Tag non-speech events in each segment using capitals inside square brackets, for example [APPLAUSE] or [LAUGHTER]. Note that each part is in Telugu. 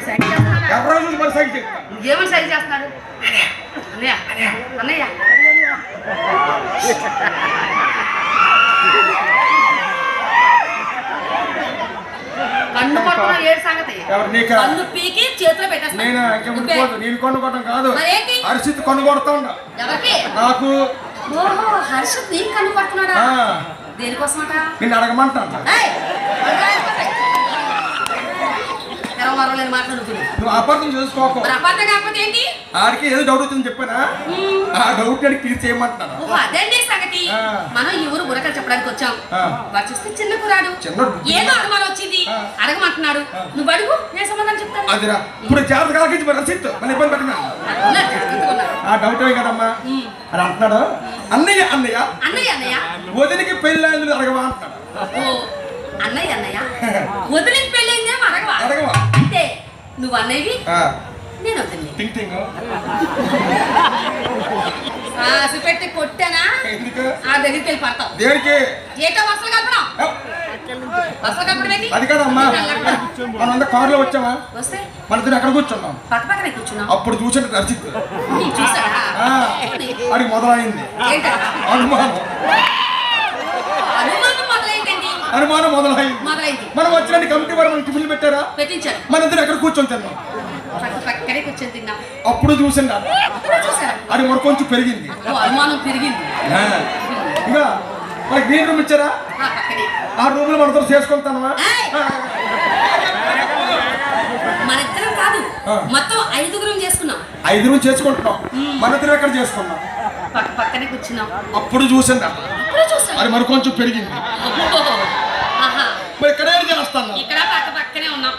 చూసి మరి ఏమని సైన్ చేస్తున్నాడు అన్నయ్య అన్నయ్య కన్ను కొడుతున్నా ఏడు సంగతి. కన్ను పీకి చేతిలో నేను? పెట్టేస్తాను ఇంకా నేను కొనుక్కోవటం కాదు. మరేంటి? అరిచిత్ కొనుగొడతా ఉండ? ఎవరికి? నాకు. ఓహో హర్షత్ నీకు కన్ను పడుతున్నాడా ఆ, దేనికోసమట? నిన్ను అడగమంటాను. లేని మాట్లాడుతుంది నువ్వు అపార్థం చేసుకోకు. మరి అపార్థం కాకపోతే ఏంటి? ఆడికి ఏదో డౌట్ వచ్చింది చెప్పానా? ఆ డౌట్ నేను క్లియర్ చేయమంటున్నాను? ఓహో అదండి సంగతి. ఆ. మనం ఈ ఊరు చెప్పడానికి వచ్చాం. ఆ. వాడు చూస్తే చిన్న కురాడు చిన్నోడు. ఏదో అనుమానం వచ్చింది. ఆ. అడగమంటున్నాడు. నువ్వు అడుగు నేను సమాధానం చెప్తాను. అదిరా ఇప్పుడు జాగ్రత్త కాలకించి మరి రసిత్. మళ్ళీ ఇబ్బంది పెట్టినా ఉన్నారు, జాగ్రత్తగా ఉన్నారు. ఆ డౌట్ ఏ కదమ్మా? ఉమ్. అని అంటున్నాడు? అన్నయ్య అన్నయ్య. అన్నయ్య అన్నయ్య. వదిలికి పెళ్ళి అడగవా అంటున్నాడు. ఓ. అన్నయ్య అన్నయ్య. [LAUGHS] వదిలికి పెళ్ళైందేమో అడగవా అడగవా. అంతే. నువ్వు అన్నయ్యవి? నేను వదిలి టింగ్ టింగ్. పెట్టి కొట్టానా? ఆ దగ్గరికి వెళ్ళి పడతావు. దేనికి? ఏటో వరుసలు కలపడం? వరుసలు అది కాదమ్మా. మనం అందరం కారులో వచ్చామా? వస్తే. మన ఇద్దరు ఎక్కడ కూర్చున్నాం? పక్క పక్కనే కూర్చున్నావు అప్పుడు చూసాడు ఆ, అది మొదలైంది. అనుమానం. అనుమానం మొదలైంది. మనం వచ్చిన కమిటీ వారు మనకి టిఫిన్ పెట్టారా? పెట్టించారు. మన ఇద్దరు ఎక్కడ కూర్చొని తిన్నాం? పక్క పక్కనే కూర్చొని తిన్నా. అప్పుడు చూసిండు అది మరి కొంచెం పెరిగింది. అనుమానం పెరిగింది. ఇంకా మనకి గ్రీన్ రూమ్ ఇచ్చారా? ఆ రూమ్లో మనతో కాదు. మొత్తం ఐదుగురం చేసుకున్నాం. ఐదు రూమ్ చేసుకుంటున్నాం. మన ఇద్దరు ఎక్కడ చేసుకున్నాం? పక్క పక్కనే కూర్చున్నాం. అప్పుడు చూసిండు అప్పుడు చూసాం. అది మరి కొంచెం పెరిగింది. మరి ఇక్కడే చేస్తాను? ఇక్కడ పక్క పక్కనే ఉన్నాం.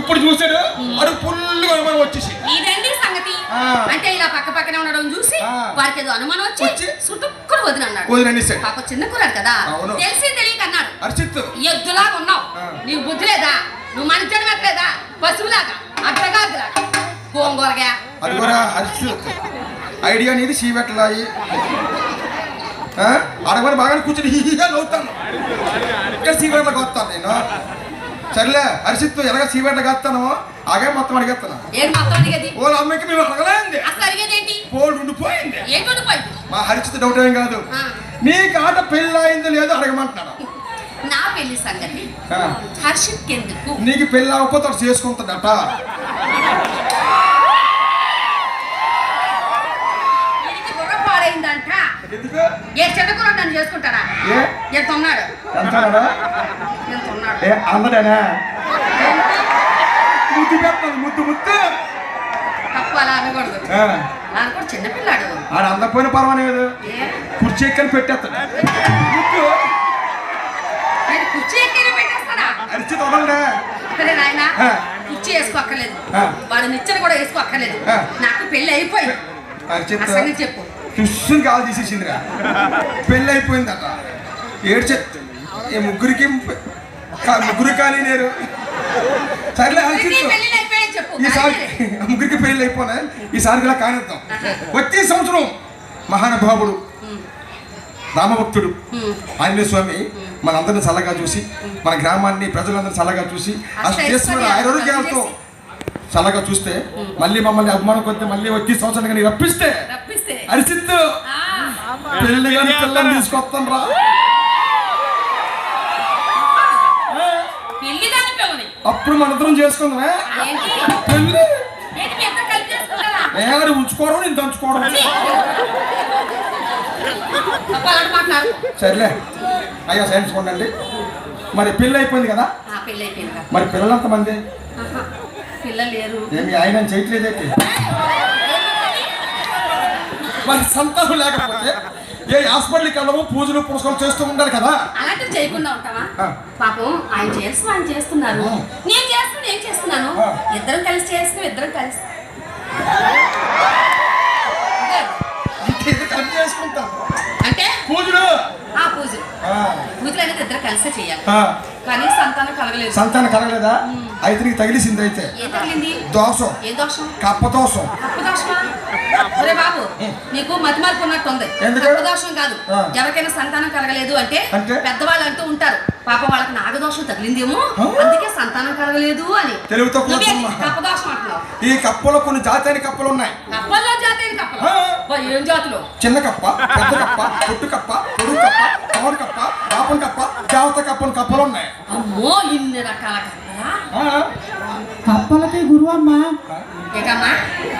ఇప్పుడు చూసాడు? అది ఫుల్గా అనుమానం వచ్చేసి. ఇదండి సంగతి. అంటే ఇలా పక్క పక్కనే ఉండడం చూసి. వారికి ఏదో అనుమానం వచ్చి వచ్చి? సుట్టుకుని వదిన అన్నాడు. వదిలేసాడు పాప చిన్న కురాడు కదా. తెలిసి తెలియక అన్నాడు. అర్చిత్ ఎద్దులాగా ఉన్నావు. నీకు బుద్ధి లేదా? నువ్వు మనిషి పెట్టలేదా? పశువులాగా అడ్డగాదులాగా గోంగూరగా. అది కూడా అర్చిత్ ఐడియా అనేది సీవెట్లాయి అడగని బాగా కూర్చొని హీగా నవ్వుతాను. ఇక్కడ సీవెట్లకు వస్తాను నేను. సర్లే అరిసిత్తు ఎలాగ సీవెట్లకు వస్తాను? ఆగే మొత్తం అడిగేస్తాను వాళ్ళ అమ్మకి మేము అడగలేంది బోల్డ్ ఉండిపోయింది. మా హరిచిత్ డౌట్ ఏం కాదు. ఆ. నీకు ఆట పెళ్ళయిందో లేదో అడగమంటున్నాడు నా పెళ్ళి సంగతి ఆ. హర్షిత్ ఎందుకు? నీకు పెళ్ళి అవ్వకపోతే బుర్ర పాడైందంట. ఏ నన్ను చేసుకుంటాడా? ఏ? ఎంత ఉన్నాడు అంటాడా ఎంత ఉన్నాడు ఏ అందడేనా ముద్దు పెడతాను ముద్దు ముద్దు. తప్పు అలా అనకూడదు. ఆ, నాకు కూడా చిన్నపిల్లాడు ఆడ అందకపోయినా పర్వాలేదు. కుర్చీ ఎక్కని పెట్టేస్తాడు. కుర్చీ ఎక్కైనా పెట్టేస్తాడా? అరిచి తొడలే సరే నాయన ఆ. కుర్చీ వేసుకోక్కర్లేదు. వాడు నిచ్చెన కూడా వేసుకోక్కర్లేదు. నాకు పెళ్ళి అయిపోయింది. చెప్పు. టుస్సుని కాలు తీసేసిందిరా. పెళ్ళి అయిపోయిందట ఏడ్చే ముగ్గురికి ముగ్గురు కానీ నేను సర్లే ఈసారి ముగ్గురికి పెళ్ళి అయిపోయినా ఈసారి ఇలా కానిద్దాం. వచ్చే సంవత్సరం మహానుభావుడు రామభక్తుడు. ఆంజనేయ స్వామి మనందరిని చల్లగా చూసి మన గ్రామాన్ని ప్రజలందరినీ చల్లగా చూసి అష్టేశ్వర ఆరోగ్యాలతో చల్లగా చూస్తే మళ్ళీ మమ్మల్ని అభిమానం కొద్ది మళ్ళీ వచ్చే సంవత్సరం కానీ రప్పిస్తే అరిసిద్దు ఆ, పెళ్ళి కానీ పిల్లని తీసుకొస్తాను రా. అప్పుడు మనందరం చేసుకుందామే చేసుకుంటారా ఏడు ఉంచుకోవడం నేను దంచుకోవడం. సర్లే. అయ్యా సైన్స్ కొండండి మరి పెళ్ళి అయిపోయింది కదా? మరి పిల్లలంత మంది ఆహా, పిల్లలు లేరు ఏమి ఆయన చేయట్లేదేంటి మరి సంతానం లేకపోతే ఏ హాస్పిటల్కి వెళ్ళము పూజలు పురస్కారం చేస్తూ ఉండాలి కదా? అలాంటివి చేయకుండా ఉంటావా. పాపం ఆయన చేస్తూ ఆయన చేస్తున్నారు. నేను చేస్తున్నా నేను చేస్తున్నాను. ఇద్దరం కలిసి చేస్తున్నాం ఇద్దరం కలిసి. పూజలు అనేది ఇద్దరు కలిసే చేయాలి. ఆ, కానీ సంతానం కలగలేదు. సంతానం కలగలేదా? అయితే నీకు తగిలిసింది అయితే దోషం. ఏ దోషం? కప్ప దోషం. ఒరే బాబు నీకు మతి మార్పు ఉన్నట్టు ఉంది. ఎందుకు? దోషం కాదు. ఎవరికైనా సంతానం కలగలేదు అంటే? పెద్దవాళ్ళు అంటూ ఉంటారు. పాప వాళ్ళకి నాగదోషం తగిలిందేమో? అందుకే సంతానం కలగలేదు అని. అమ్మా. కప్పదోషం అంటున్నావు? ఈ కప్పలో కొన్ని జాతైన కప్పలు ఉన్నాయి. కప్పల్లో జాతి ఏది కప్పలు ఏం జాతులు? చిన్న కప్ప పెద్ద కప్ప పొట్టు కప్ప పొడుగు కప్ప తోడు కప్ప పాపం కప్ప జావత కప్పని కప్పలు ఉన్నాయి. అమ్మో ఇన్ని రకాల కప్పలా? కప్పలకి గురువు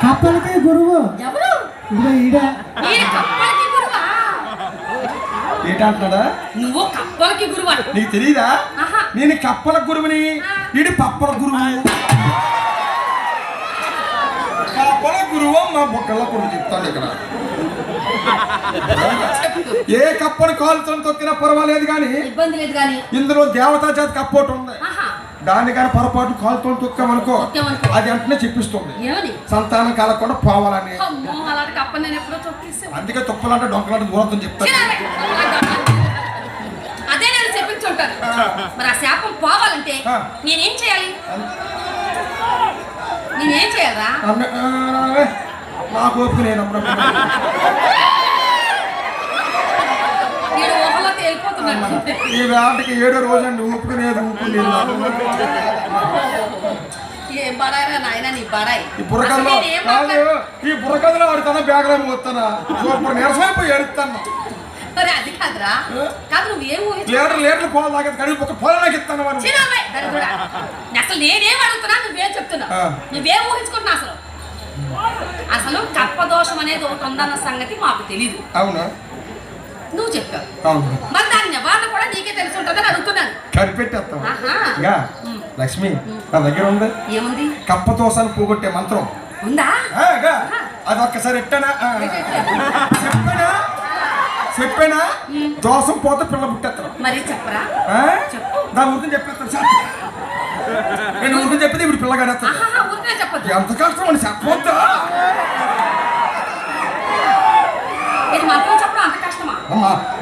కప్పలకి గురువు. ఎవరు? ఏంటంటున్నాడా? నువ్వు కప్పలకి గురువా? నీకు తెలియదా. నేను కప్పల గురువుని ఇది పప్పల గురువు. కప్పల గురువు మా బొక్కల గురువు చెప్తాను ఇక్కడ. ఏ కప్పని కాలుతో తొక్కినా పర్వాలేదు కానీ ఇబ్బంది లేదు కానీ ఇందులో దేవతా జాతి కప్పోటి దాన్ని కానీ పొరపాటు కాలుతో తొక్కామనుకో. అది వెంటనే చెప్పిస్తుంది. సంతానం కలగకుండా పోవాలని. అందుకే తొక్కలంటే డొంకలంటే దూరం చెప్తాను. అదే నేను చెప్పించుంటాను మరి ఆ శాపం పోవాలంటే. నేనేం చేయాలి? నేనేం చేయాలా? నాకు ఓపిక నేను ఈ వేటకి ఏడో రోజు అండి నీ బడాయి ఈ బుర్రకల్లో కాదు మాట్లాడ- ఈ బుర్రకల్లో ఆడుతాను బ్యాగ్లో నీరసమైపోయి మరి అది కాదురా. కాదు నువ్వు ఏం ఊహించు లీటర్ లీటర్ పాలు తాగేది కానీ ఒక పాలు నాకు ఇస్తాను. అసలు నేనేం అడుగుతున్నా నువ్వేం చెప్తున్నావు? ఆ. నువ్వేం ఊహించుకుంటున్నా అసలు? అసలు కప్ప దోషం అనేది ఒకటి ఉందన్న సంగతి మాకు తెలీదు. అవునా? నువ్వు చెప్పావు. మరి దాని నివారణ కూడా నీకే తెలిసి ఉంటుందని అడుగుతున్నాను. కనిపెట్టేస్తాం. ఇంకా. లక్ష్మి నా దగ్గర ఉంది. ఏముంది? కప్ప దోసాన్ని పోగొట్టే మంత్రం. ఉందా. అది ఒక్కసారి ఎట్టానా. చెప్పానా? చెప్పానా? దోసం పోతే పిల్ల పుట్టేస్తాను మరి చెప్పరా. దాని గురించి చెప్పేస్తాను సార్ నేను ఊరికి చెప్పేది ఇప్పుడు ఊరికే చెప్పొద్దు. ఎంత కష్టం అని చెప్పొద్దా ఇది మాత్రం చెప్పడం అంత కష్టమా అమ్మా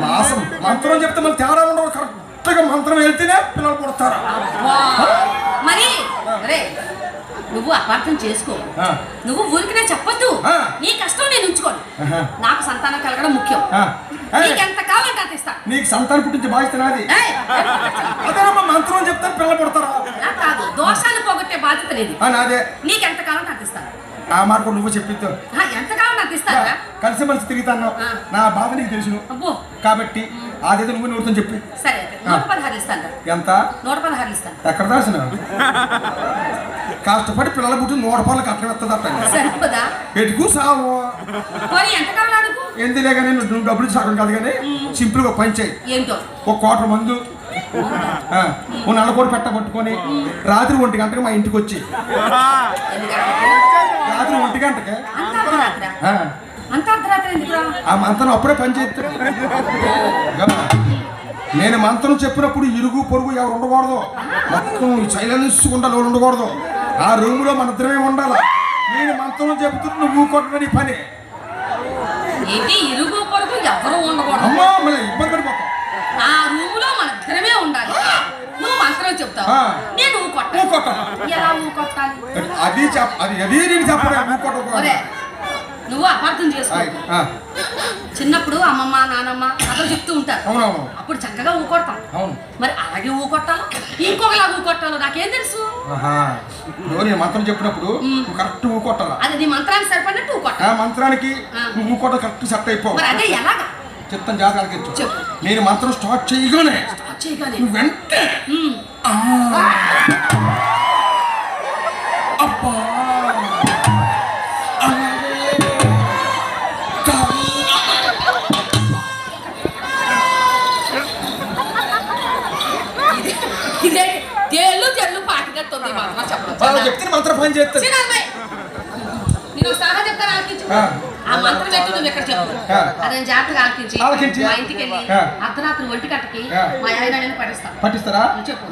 మాసం మంత్రం చెప్తే మళ్ళీ తేడా ఉండవు. కరెక్ట్గా మంత్రం వెళ్తేనే పిల్లలు పుడతారు. మరి నువ్వు అపార్థం చేసుకో. నువ్వు ఊరికినే చెప్పొద్దు. నీ కష్టం నేను ఉంచుకోను. నాకు సంతానం కలగడం ముఖ్యం. ఏయ్, నీకు ఎంత కావాలంటే అంత ఇస్తా. నీకు సంతానం పుట్టించే బాధ్యత నాది. అదేనమ్మా మంత్రం చెప్తాను పిల్లలు పుడతారా? కాదు దోషాలు పోగొట్టే బాధ్యత లేదు నాదే. నీకు ఎంత కావాలంటే అంత ఇస్తాను ఆ కూడా నువ్వు చెప్పిద్దు ఆ, ఎంత కలిసి మలిసి తిరుగుతాను. నా బాధ నీకు తెలుసును. కాబట్టి అదేదో నువ్వు నోడుతో చెప్పి. ఎంత? ఎక్కడ దాసిన కష్టపడి పిల్లల పుట్టి నూట ఎత్తదట సరిపోదా? ఎటుకు సావు ఎందులే కానీ నువ్వు డబ్బులు సగం కాదు కానీ సింపుల్గా పని చేయి. ఏంటో? ఒక కోట మందు. ఓ నల్లకోడి పెట్ట పట్టుకొని రాత్రి ఒంటి గంటకి మా ఇంటికి వచ్చి. రాత్రి ఒంటి గంటకి? ఆ, మంత్రం అప్పుడే పని చేస్తాను నేను మంత్రం చెప్పినప్పుడు ఇరుగు పొరుగు ఎవరు ఉండకూడదు. మొత్తం సైలెన్స్ ఉండాలి ఎవరు ఉండకూడదు. ఆ రూములో మన ఇద్దరమే ఉండాలి? నేను మంత్రం చెబుతున్నా నువ్వు కొట్టడం నీ పని ఇరుగు పొరుగు ఎవరు ఉండకూడదు? అమ్మా మళ్ళీ ఇబ్బంది పడిపోతాం ఆ రూములో మన ఇద్దరమే ఉండాలి నువ్వు మంత్రం చెప్తావు. నేను ఎలా అది చెప్ అది అది నేను నువ్వు అపార్థం చేసుకో చిన్నప్పుడు అమ్మమ్మ నానమ్మ కథలు చెప్తూ ఉంటారు. అప్పుడు చక్కగా ఊ కొడతాం. అవును. మరి అలాగే ఊ కొట్టాలో? ఇంకొకలా ఊ కొట్టాలో నాకేం తెలుసు? నేను మంత్రం చెప్పినప్పుడు కరెక్ట్ ఊ కొట్టాలా? అది నీ మంత్రానికి సరిపడినట్టు ఊ ఆ కొట్టాలి మంత్రానికి కూడా కరెక్ట్ సెట్ అయిపో మరి అదే ఎలాగా? ఇచ్చు చెప్పు. నేను మంత్రం స్టార్ట్ చేయగానే నువ్వు వెంటనే. అబ్బా. తెల్లు పాటినట్టుంది మంత్రం చెప్పడం చెప్తే మంత్రం పని చిన్నమ్మాయి, నేను చెప్తాను ఆలకించు. ఆ. మంత్రం నువ్వు ఇక్కడ చెప్పు. జాగ్రత్తగా ఆలకించి ఆలకించి. మా ఇంటికి వెళ్ళి. అర్ధరాత్రి ఒంటి గంటకి. మా ఆయన నేను పట్టిస్తారా? చెప్పు.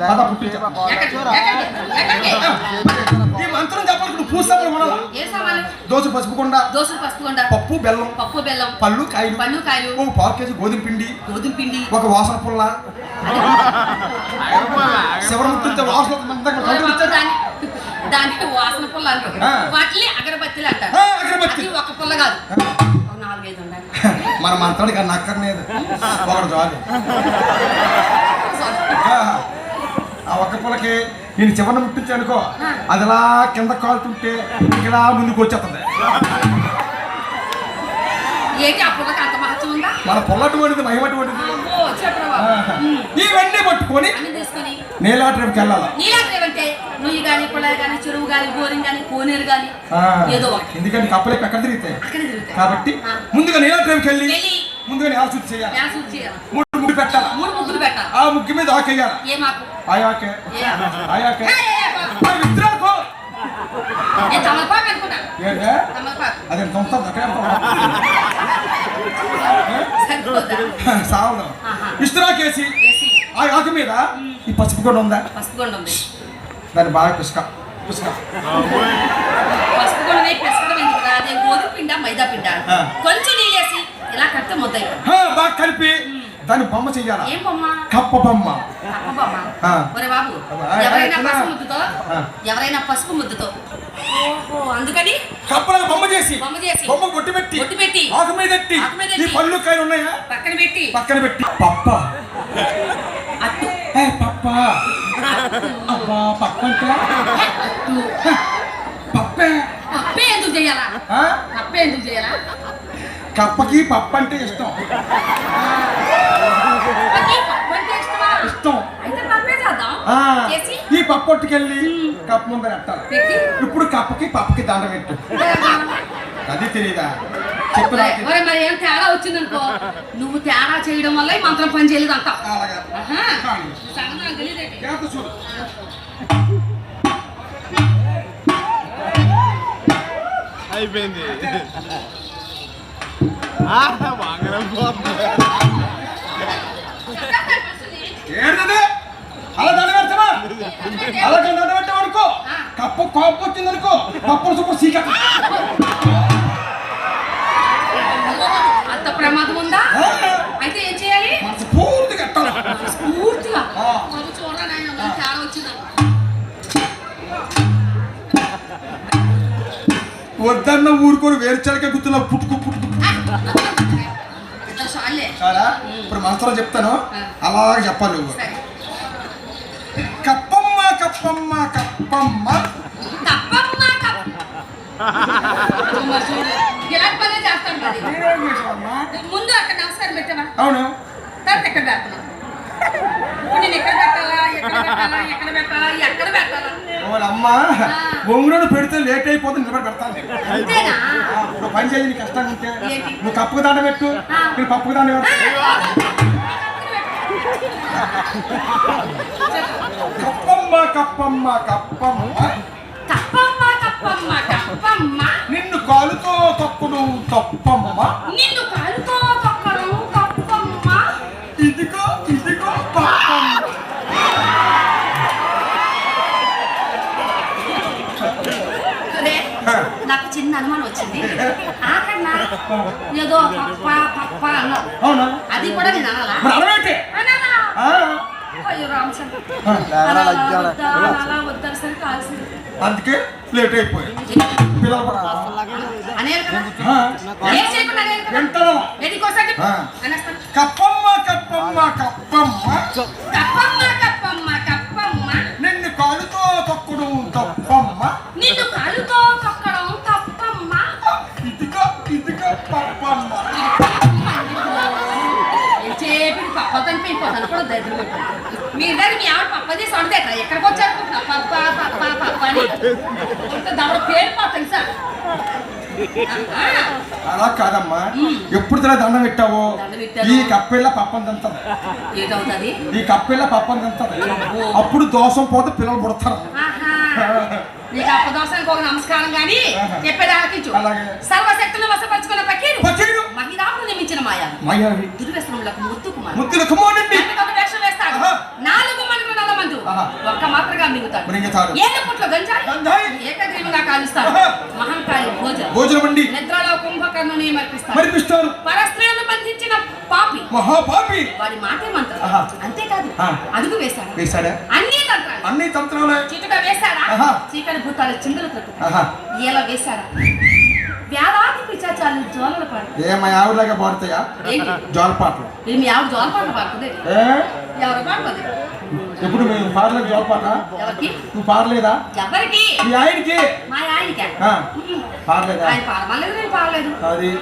ఈ మంత్రం చెప్పాలి నువ్వు కొనాలా ఏ సామాన్లు? దోశ పసుపు కొండ దోశలు పసుపుకొండ పప్పు బెల్లం పప్పు బెల్లం పళ్ళు కాయలు పళ్ళు కాయలు ఒక పావు కేజీ గోధుమ పిండి గోధుమ పిండి. ఒక వాసన పుల్ల. శివరముట్టితే వాసన ఓ దానికి వాసన పుల్ల అంటారు. వాటిని అగరబత్తిలు అంటారు ఆ, అగరబత్తి. అది ఒక పుల్ల కాదు. ఒక నాలుగైదు ఉండాలి మన మంత్రానికి అన్న అక్కర్లేదు ఒకడు చాలు. ఆ, ఆ ఒక్క పొలకి నేను చివరిన ముట్టించి అనుకో అది అలా కింద కాలుతుంటే ఇలా ముందుకు వచ్చేస్తుంది. ఏంటి ఆ పుల్లకి అంత మన పొల్లటువంటిది మహిమటువంటిది. ఇవన్నీ పట్టుకొని నీలాట్రికి వెళ్ళాలి? నుయ్యి కుళాయి చెరువు బోరింగ్ కోనేరు ఏదో ఎందుకంటే కప్పలే ఎక్కడ తిరుగుతాయి? కాబట్టి. ముందుగా నీలాట్రికి వెళ్ళి ముందుగా నేల శుద్ధి చేయాలి? మూడు ముగ్గు పెట్టాలి? మూడు ముగ్గులు పెట్టాలి? ఆ ముగ్గు మీద ఆకేయాలి ఆయాకే అదే సరిపోదా [LAUGHS] ఆహా. ఇస్త్రాకేసి ఆ ఆకు మీద ఈ పసుపు కూడా ఉందా? పసుపు కొండ ఉంది. దాన్ని బాగా పిసుక. పిసుక. పసుపు కొండ పెసకడం ఎందుకు? అదే గోధుమ పిండ మైదా పిండ. కొంచెం నీళ్ళేసి ఇలా కడితే ముద్ద బాగా కలిపి దాన్ని బొమ్మ చెయ్యాల? ఏం బొమ్మ? కప్ప బొమ్మ. తప్ప బొమ్మ. ఒరే బాబు ఎవరైనా పసుపు ముద్దుతో. ఎవరైనా పసుపు ముద్దుతో అందుకని కప్పలకు బొమ్మ చేసి బొమ్మ చేసి బొమ్మ కొట్టి పెట్టి బొట్టు పెట్టి ఆకు మీద మీద ఈ. పళ్ళు కాయలు ఉన్నాయా? పక్కన పెట్టి. పక్కన పెట్టి. పప్ప. అట్టు. ఏ పప్ప. అబ్బా పప్ప అంటే అట్టు పప్పే. పప్పే ఎందుకు చేయాలా? పప్పే ఎందుకు చేయాలా? కప్పకి పప్పు అంటే ఇష్టం పప్పకి పప్పు అంటే ఇష్టమా ఇష్టం అయితే పప్పే చేద్దాం ఆ, చేసి ఈ పప్పు పట్టుకెళ్ళి కప్పు ముందర పెట్టాలి పెట్టి ఇప్పుడు కప్పకి పప్పుకి దండ పెట్టు. అది తెలియదా ఏం తేడా వచ్చిందనుకో? నువ్వు తేడా చేయడం వల్ల మంత్రం పని చేయలేదు చూడు. అయిపోయింది. ఆ, వాంగరం అలా దండ పెడతావా? అలాగే దండ పెట్టావు అనుకో? కప్పు కోపం వచ్చింది అనుకో కప్పులు సూపర్ సీకట్ అంత ప్రమాదం ఉందా? అయితే ఏం చేయాలి? పూర్తిగా కట్టాలి పూర్తిగా? మరి తేడా వచ్చిందా. వద్దన్న ఊరుకోరు వేరుచలకే గుర్తున్నా పుట్టుకు పుట్టుకు. ఇప్పుడు మనసులో చెప్తాను. అలాగే చెప్పాలి నువ్వు. కప్పమ్మ కప్పమ్మ కప్పమ్మ? ముందు అక్కడ నమస్కారం పెట్టావా అవును తర్వాత ఎక్కడ పెడుతున్నావు ఇప్పుడు నేను ఎక్కడ పెట్టాలా ఎక్కడ పెట్టాలా ఎక్కడ పెట్టాలా ఎక్కడ పెట్టాలా వాళ్ళ అమ్మ బొంగులను పెడితే లేట్ అయిపోతుంది నిలబడి పెడతాను ఇప్పుడు పని చేయి నీ కష్టంగా ఉంటే? నువ్వు కప్పుకు దండ పెట్టు నేను పప్పుకు దండ పెట్టు కప్పమ్మ కప్పమ్మ కప్పమ్మ. తప్పమ్మ తప్పమ్మ తప్పమ్మ నిన్ను కాలుతో తప్పుడు తప్పమ్మ. నిన్ను కాలుతో తొక్కడం తప్పమ్మ. ఇదిగో ఇదిగో పప్పమ్మ. అరే, నాకు చిన్న అనుమానం వచ్చింది. ఆకన్నా ఏదో పప్ప పప్ప అన్నావు. అది కూడా నేను అనాలా? అయ్యో రామచంద్ర అందుకే లేట్ అయిపోయింది కప్పమ్మ కప్పమ్మ కప్పమ్మ తప్పమ్మ తప్పమ్మ తప్పమ్మ నిన్ను కాలుతో తొక్కుడు తప్పమ్మ నిన్ను కాలుతో తొక్కడం తప్పమ్మ ఇదిగో ఇదిగో పప్పమ్మ చేపి దరిద్రం మీ ఇద్దరు మీ ఆవిడ పప్పది సొంత ఎక్కడికి వచ్చారు పప్ప? పప్ప పప్ప అని? దవడ పేరు పోతాయి సార్ అలా కాదమ్మా. ఎప్పుడు తిన దండం పెట్టావో. ఈ కప్పెళ్ళ పప్పని తంతది ఏటవుతుంది? ఈ కప్పెళ్ళ పప్పని తంతది అప్పుడు దోషం పోతే పిల్లలు పుడతారు. ఆహా. నీకు అప్పదోసానికి ఒక నమస్కారం కానీ ఆహా. చెప్పేది ఆలకించు అలాగే. సర్వశక్తులు వసపరుచుకున్న పకీరు నియమించిన మాయ. మాయావి దుర్వ్యసనములకు వేషం వేస్తాడు. ఆహా. నాలుగు ఆహా. ఒక్క మాత్రగా మింగుతాడు. మింగుతాడు. ఏళ్ళ పుట్లో గంజాయి. గంజాయి. ఏకగ్రీవంగా కాలుస్తాడు. ఆహా. మహంకాళి భోజనం. భోజనం అండి. నిద్రలో కుంభకర్ణుని మర్పిస్తాడు. పరస్త్రీలను బంధించిన పాపి. మహాపాపి. వాడి మాటే మంత్రం. అంతేకాదు. అడుగు వేశాడు. వేశాడా? అన్ని తంత్రాలు. అన్ని తంత్రాలే. చిటుక వేశాడా. చీకటి భూతాలు చిందులు తొట్టు ఇలా వేశాడా? వ్యాధాతి పిచాచాలు జోలలు పాడు ఏ మా ఆవిడలాగా పాడుతాయా? ఏంటి జోలపాటలు. ఇది మీ ఆవిడ జోలపాట పాడుతుంది? ఏ? ఎవరు పాడుతుంది? ఎప్పుడు మేము పాడలేదు జోలపాట? ఎవరికి? నువ్వు పాడలేదా? ఎవరికి? మీ ఆయనకి? మా ఆయనకి. పాడలేదా? ఆయన పాడమలేదు నేను పాడలేదు. అది.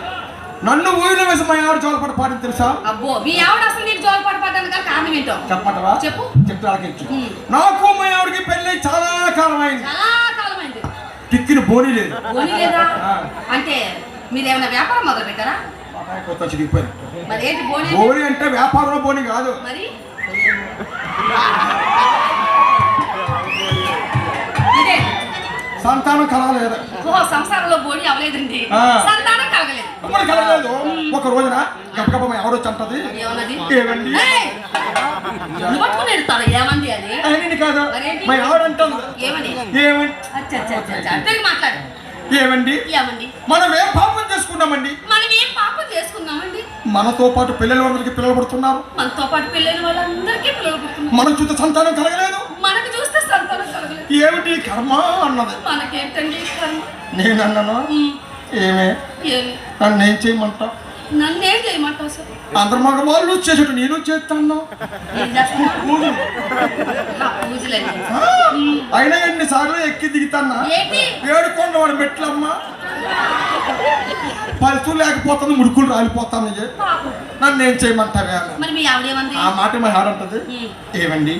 నన్ను ఊరిలో వేసి మా ఆవిడ జోలపాట పాడింది తెలుసా? అబ్బో మీ ఆవిడ అసలు నీకు జోలపాట పాడడానికి కారణం ఏంటో? చెప్పటవా చెప్పు. చెప్తే ఆలకించు ఉమ్. నాకు మా ఆవిడకి పెళ్ళి చాలా కాలం అయింది చాలా టిక్కిన బోనీ లేదు. లేదా. అంటే మీరు ఏమైనా వ్యాపారం మొదలు పెట్టారా? కొత్త మరి ఏంటి బోని? అంటే? బోని అంటే వ్యాపారంలో బోని కాదు. మరి? సంతానం కలగలేదు? ఓ సంసారంలో బోడి అవలేదండి ఆ. సంతానం కలగలేదు. అప్పుడు కలగలేదు. ఒక రోజున గబగబ మా ఆవిడ వచ్చి అంటది ఏమన్నది ఏమండి ఏమంది అది? కాదు? మా అంటుంది ఏమని? ఏమండి మాట్లాడు. ఏమండి? ఏమండి? మనం ఏం పాపం చేసుకున్నామండి? మనం ఏం పాపం చేసుకున్నామండి? మనతో పాటు పిల్లలు అందరికి పిల్లలు పడుతున్నారు. మనతో పాటు పిల్లలు వాళ్ళందరికీ పిల్లలు పుడుతున్నారు. మనం చూస్తే సంతానం కలగలేదు. మనకు చూస్తే సంతానం కలగలేదు. ఏమిటి కర్మ అన్నది? మనకేంటండి కర్మ? నేను అన్నాను ఉమ్, ఏమే? ఏమి? నన్ను ఏం చేయమంటావు? నన్నేం చేయమంటావు సార్? అందరు మగ వాళ్ళు చేసేట్టు నేను చేస్తాను. అయినా ఎన్ని సార్లు ఎక్కి దిగుతాన్నా ఏడుకోండి వాడు మెట్లమ్మా. పలుతూ లేకపోతుంది ముడుకులు రాలిపోతాను. నన్ను ఏం చేయమంటావే. మరి ఆ మాట మా ఆడంటది ఏమండి?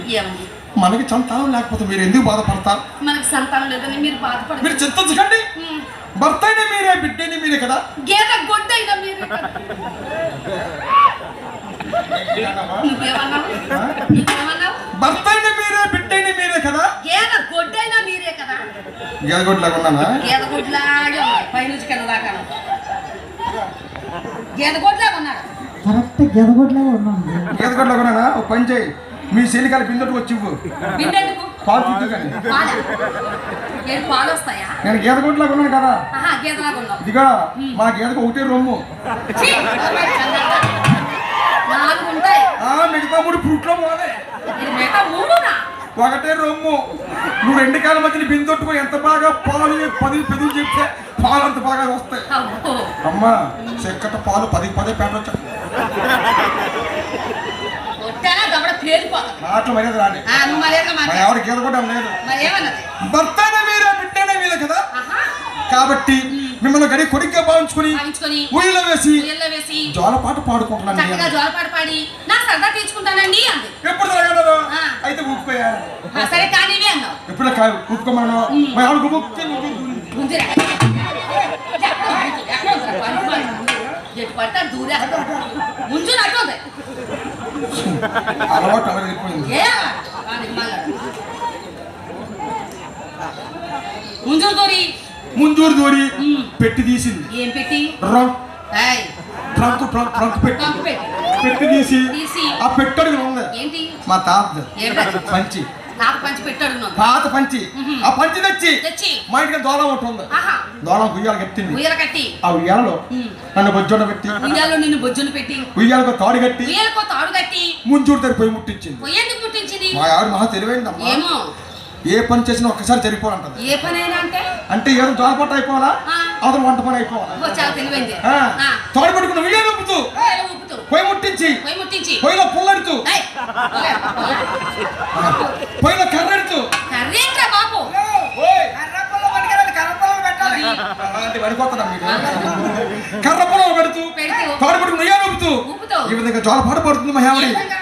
మనకి సంతానం లేకపోతే మీరు ఎందుకు బాధపడతారు? మనకు సంతానం లేదని మీరు బాధపడదు మీరు చింతించకండి. భర్త అయినా మీరే బిడ్డని మీరే కదా? గేదె మీరు నువ్వేమన్నావు? భర్త అయినా మీరే బిడ్డని మీరే కదా? గేదె గొడ్డైనా మీరే కదా? గేదగొడ్లాగా ఉన్నానా గేదె గొడ్లాగే పైనుంచి కింద దాకా గేదె గొడ్లాగా ఉన్నాడు కరెక్ట్ గెదగొడ్లాగా ఉన్నాం గేదగొడ్లాగా ఉన్నానా? ఒక పని చేయి. మీ శనికాల బిందెకు వచ్చి ఇవ్వు. పాలు చూద్దు కానీ. పాలా? ఏడు పాలు వస్తాయా నేను గేదగొడ్లాగా ఉన్నాను కదా. ఇదిగా మా గేదకు ఒకటే రొమ్ము. మిగతా మూడు ఫ్రూట్లో పోలే ఒకటే రొమ్ము. నువ్వు రెండు కాల మధ్యన బిందొట్టుకుని ఎంత బాగా పాలు పది పెదులు చెప్తే పాలు అంత బాగా వస్తాయి. అమ్మా చెక్కట పాలు పది పదే పెట్టవచ్చు పేలిపోతుంది మాటలు మర్యాద రాని ఎవరికి లేదు. భర్తనే బిడ్డనే కదా? కాబట్టి మిమ్మల్ని గడి కొడుగ్గా భావించుకుని ఊయిలో వేసి జోలపాట పాడుకుంటున్నాను చక్కగా నేను. జోలపాట పాడి నా సరదా తీర్చుకుంటానండి అంది. ఎప్పుడు. అయితే ఊపుకోయా? సరే ఎప్పుడు కాదు ఊపుకోమను మా ఆవిడ పడితే. ముంజు అటు అలవాటు దూరి. పెట్టి తీసింది. ఏం పెట్టి? ట్రంక్. ఏయ్, ట్రంక్ ట్రంక్ ట్రంక్ పెట్టి. తీసి. ఆ పెట్టడుగు ఉంది ఏంటి? మా తాత పంచి? నాకు పంచి పెట్టాడు పాత పంచి. ఆ పంచి తెచ్చి. తెచ్చి. మా ఇంటికి ఉంది. ఆహా. దోలం ఉయ్యాల కట్టింది. ఉయ్యల కట్టి. ఆ ఉయ్యాలలో. నన్ను బొజ్జొన్న పెట్టి. ఉయ్యాలో నిన్ను బొజ్జును పెట్టి. ఉయ్యాలకు తాడు కట్టి. ఉయ్యలకో తాడు కట్టి. ముంచూడు తరిపోయి ముట్టించింది. పుట్టించింది మా ఆవిడ మహా తెలివైందమ్మా. ఏమో. ఏ పని చేసినా ఒక్కసారి జరిపోవాలంటది ఏ పనైనా అంటే? అంటే ఏదో జోలపాట అయిపోవాలా. అతను వంట పని అయిపోవాలా? ఓ చాలా తెలివైంది. పొయ్యి ముట్టించి. పొయ్యి ముట్టించి. పొయ్యిలో పుల్లడుతూ. పొయ్యిలో కర్రెడుతూ. కర్రేంట్రా బాబు. కర్ర పొలం పెడుతూ ఉయ్యాలు ఊపుతూ. ఊపుతూ. ఈ విధంగా జోలపాట పడుతుంది మా ఏ ఆవిడ విధంగా?